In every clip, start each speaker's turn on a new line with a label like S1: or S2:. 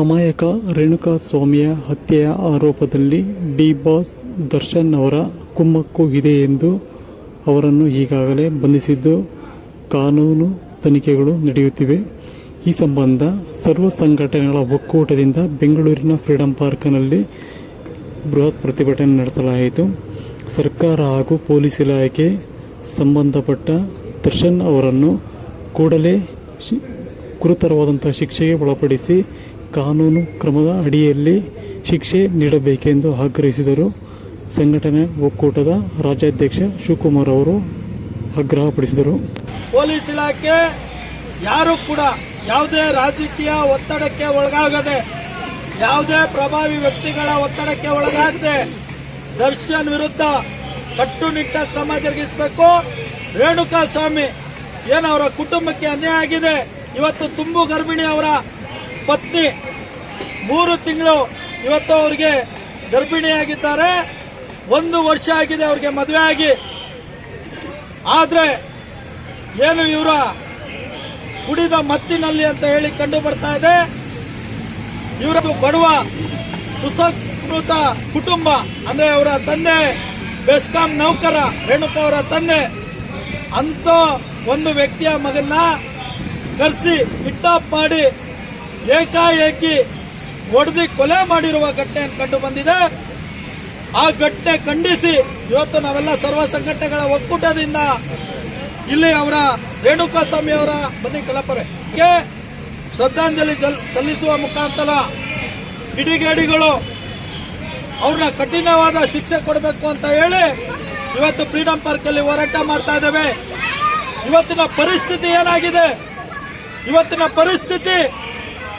S1: ಅಮಾಯಕ ರೇಣುಕಾ ಸ್ವಾಮಿಯ ಹತ್ಯೆಯ ಆರೋಪದಲ್ಲಿ ಡಿ ಬಾಸ್ ದರ್ಶನ್ ಅವರ ಕುಮ್ಮಕ್ಕು ಇದೆ ಎಂದು ಅವರನ್ನು ಈಗಾಗಲೇ ಬಂಧಿಸಿದ್ದು ಕಾನೂನು ತನಿಖೆಗಳು ನಡೆಯುತ್ತಿವೆ. ಈ ಸಂಬಂಧ ಸರ್ವ ಸಂಘಟನೆಗಳ ಒಕ್ಕೂಟದಿಂದ ಬೆಂಗಳೂರಿನ ಫ್ರೀಡಂ ಪಾರ್ಕ್ನಲ್ಲಿ ಬೃಹತ್ ಪ್ರತಿಭಟನೆ ನಡೆಸಲಾಯಿತು. ಸರ್ಕಾರ ಹಾಗೂ ಪೊಲೀಸ್ ಇಲಾಖೆ ಸಂಬಂಧಪಟ್ಟ ದರ್ಶನ್ ಅವರನ್ನು ಕೂಡಲೇ ಗುರುತರವಾದಂಥ ಶಿಕ್ಷೆಗೆ ಒಳಪಡಿಸಿ ಕಾನೂನು ಕ್ರಮದ ಅಡಿಯಲ್ಲಿ ಶಿಕ್ಷೆ ನೀಡಬೇಕೆಂದು ಆಗ್ರಹಿಸಿದರು. ಸಂಘಟನೆ ಒಕ್ಕೂಟದ ರಾಜ್ಯಾಧ್ಯಕ್ಷ ಶಿವಕುಮಾರ್ ಅವರು ಆಗ್ರಹಪಡಿಸಿದರು.
S2: ಪೊಲೀಸ್ ಇಲಾಖೆ ಯಾರು ಕೂಡ ಯಾವುದೇ ರಾಜಕೀಯ ಒತ್ತಡಕ್ಕೆ ಒಳಗಾಗದೆ, ಯಾವುದೇ ಪ್ರಭಾವಿ ವ್ಯಕ್ತಿಗಳ ಒತ್ತಡಕ್ಕೆ ಒಳಗಾಗದೆ ದರ್ಶನ್ ವಿರುದ್ಧ ಕಟ್ಟುನಿಟ್ಟ ಕ್ರಮ ಜರುಗಿಸಬೇಕು. ರೇಣುಕಾ ಸ್ವಾಮಿ ಏನವರ ಕುಟುಂಬಕ್ಕೆ ಅನ್ಯಾಯ ಆಗಿದೆ? ಇವತ್ತು ತುಂಬು ಗರ್ಭಿಣಿ ಅವರ ಪತ್ನಿ ಮೂರು ತಿಂಗಳು ಇವತ್ತು ಅವರಿಗೆ ಗರ್ಭಿಣಿಯಾಗಿದ್ದಾರೆ. ಒಂದು ವರ್ಷ ಆಗಿದೆ ಅವರಿಗೆ ಮದುವೆ ಆಗಿ. ಆದ್ರೆ ಏನು ಇವರ ಕುಡಿದ ಮತ್ತಿನಲ್ಲಿ ಅಂತ ಹೇಳಿ ಕಂಡು ಬರ್ತಾ ಇದೆ. ಇವರ ಬಡವ ಸುಸಂಸ್ಕೃತ ಕುಟುಂಬ, ಅಂದ್ರೆ ಅವರ ತಂದೆ, ಬೆಸ್ಕಾಂ ನೌಕರ, ರೇಣುಕಾ ಅವರ ತಂದೆ ಅಂತ ಒಂದು ವ್ಯಕ್ತಿಯ ಮಗನ್ನ ಕರೆಸಿ ಕಿಟ್ಟಾಪ್ ಮಾಡಿ, ಏಕಾಏಕಿ ಹೊಡೆದಿ ಕೊಲೆ ಮಾಡಿರುವ ಘಟನೆಯನ್ನು ಕಂಡು ಬಂದಿದೆ. ಆ ಘಟನೆ ಖಂಡಿಸಿ ಇವತ್ತು ನಾವೆಲ್ಲ ಸರ್ವ ಸಂಘಟನೆಗಳ ಒಕ್ಕೂಟದಿಂದ ಇಲ್ಲಿ ಅವರ ರೇಣುಕಾ ಸ್ವಾಮಿ ಅವರ ಬನ್ನಿ ಕಲಾಪರೆ. ಗೆ ಶ್ರದ್ಧಾಂಜಲಿ ಜಲ್- ಸಲ್ಲಿಸುವ ಮುಖಾಂತರ ಕಿಡಿಗೇಡಿಗಳು ಅವ್ರನ್ನ ಕಠಿಣವಾದ ಶಿಕ್ಷೆ ಕೊಡಬೇಕು ಅಂತ ಹೇಳಿ ಇವತ್ತು ಫ್ರೀಡಂ ಪಾರ್ಕ್ ಅಲ್ಲಿ ಹೋರಾಟ ಮಾಡ್ತಾ ಇದ್ದೇವೆ. ಇವತ್ತಿನ ಪರಿಸ್ಥಿತಿ ಏನಾಗಿದೆ? ಇವತ್ತಿನ ಪರಿಸ್ಥಿತಿ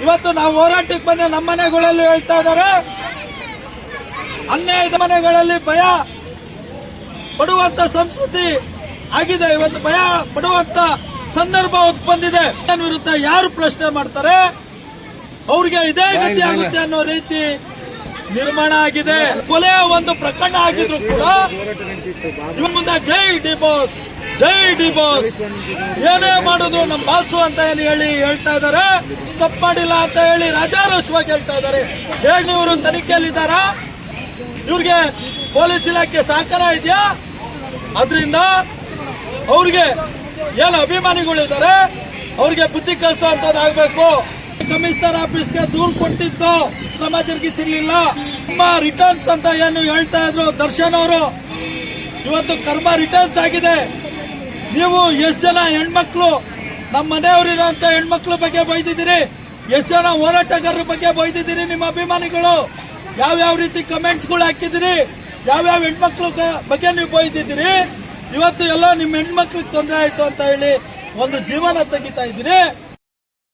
S2: ಇವತ್ತು ನಾವು ಹೋರಾಟಕ್ಕೆ ಬಂದ ನಮ್ಮ ಮನೆಗಳಲ್ಲಿ ಹೇಳ್ತಾ ಇದ್ದಾರೆ. ಅನ್ಯಾಯದ ಮನೆಗಳಲ್ಲಿ ಭಯ ಪಡುವಂತ ಸಂಸ್ಕೃತಿ ಆಗಿದೆ. ಇವತ್ತು ಭಯ ಪಡುವಂತ ಸಂದರ್ಭ ಬಂದಿದೆ. ವಿರುದ್ಧ ಯಾರು ಪ್ರಶ್ನೆ ಮಾಡ್ತಾರೆ? ಅವ್ರಿಗೆ ಇದೇ ಗತಿ ಆಗುತ್ತೆ ಅನ್ನೋ ರೀತಿ ನಿರ್ಮಾಣ ಆಗಿದೆ. ಕೊಲೆ ಒಂದು ಪ್ರಕರಣ ಆಗಿದ್ರು ಕೂಡ ಇವ್ರ ಮುಂದೆ ಜೈ ಡಿ ಬಾಸ್. ಜೈ ಡಿ ಬಾಸ್. ಏನೇ ಮಾಡಿದ್ರು ನಮ್ಮ ಬಾಸು ಅಂತ ಏನು ಹೇಳಿ ಹೇಳ್ತಾ ಇದ್ದಾರೆ ತಪ್ಪು ಮಾಡಿಲ್ಲ ಅಂತ ಹೇಳಿ ರಾಜಾರೋಷವಾಗಿ ಹೇಳ್ತಾ ಇದ್ದಾರೆ ಹೇಗೆ ಇವರು ತನಿಖೆಯಲ್ಲಿದ್ದಾರಾ? ಇವ್ರಿಗೆ ಪೊಲೀಸ್ ಇಲಾಖೆ ಸಹಕಾರ ಇದೆಯಾ? ಅದರಿಂದ ಅವ್ರಿಗೆ ಏನು ಅಭಿಮಾನಿಗಳಿದ್ದಾರೆ? ಅವ್ರಿಗೆ ಬುದ್ಧಿ ಕಲಿಸುವಂತದ್ದಾಗಬೇಕು ಕಮಿಷನರ್ ಆಫೀಸ್ಗೆ ದೂರು ಕೊಟ್ಟಿದ್ದು ಕ್ರಮ ಜರುಗಿಸಿರ್ಲಿಲ್ಲ ನಿಮ್ಮ ರಿಟರ್ನ್ಸ್ ಅಂತ ಏನು ಹೇಳ್ತಾ ಇದ್ರು ದರ್ಶನ್ ಅವರು? ಇವತ್ತು ಕರ್ಮ ರಿಟರ್ನ್ಸ್ ಆಗಿದೆ. ನೀವು ಎಷ್ಟು ಜನ ಹೆಣ್ಮಕ್ಳು ನಮ್ಮ ಮನೆಯವರಿರೋಂಥ ಹೆಣ್ಮಕ್ಳ ಬಗ್ಗೆ ಬೈದಿದ್ದೀರಿ? ಎಷ್ಟು ಜನ ಹೋರಾಟಗಾರರ ಬಗ್ಗೆ ಬೈದಿದ್ದೀರಿ ನಿಮ್ಮ ಅಭಿಮಾನಿಗಳು? ಯಾವ್ಯಾವ ರೀತಿ ಕಮೆಂಟ್ಸ್ಗಳು ಹಾಕಿದಿರಿ ಯಾವ್ಯಾವ ಹೆಣ್ಮಕ್ಳು ಬಗ್ಗೆ ನೀವು ಬೈದಿದ್ದೀರಿ? ಇವತ್ತು ಎಲ್ಲ ನಿಮ್ಮ ಹೆಣ್ಮಕ್ಳಿಗೆ ತೊಂದರೆ ಆಯ್ತು ಅಂತ ಹೇಳಿ ಒಂದು ಜೀವನ ತೆಗಿತಾ ಇದ್ದೀರಿ.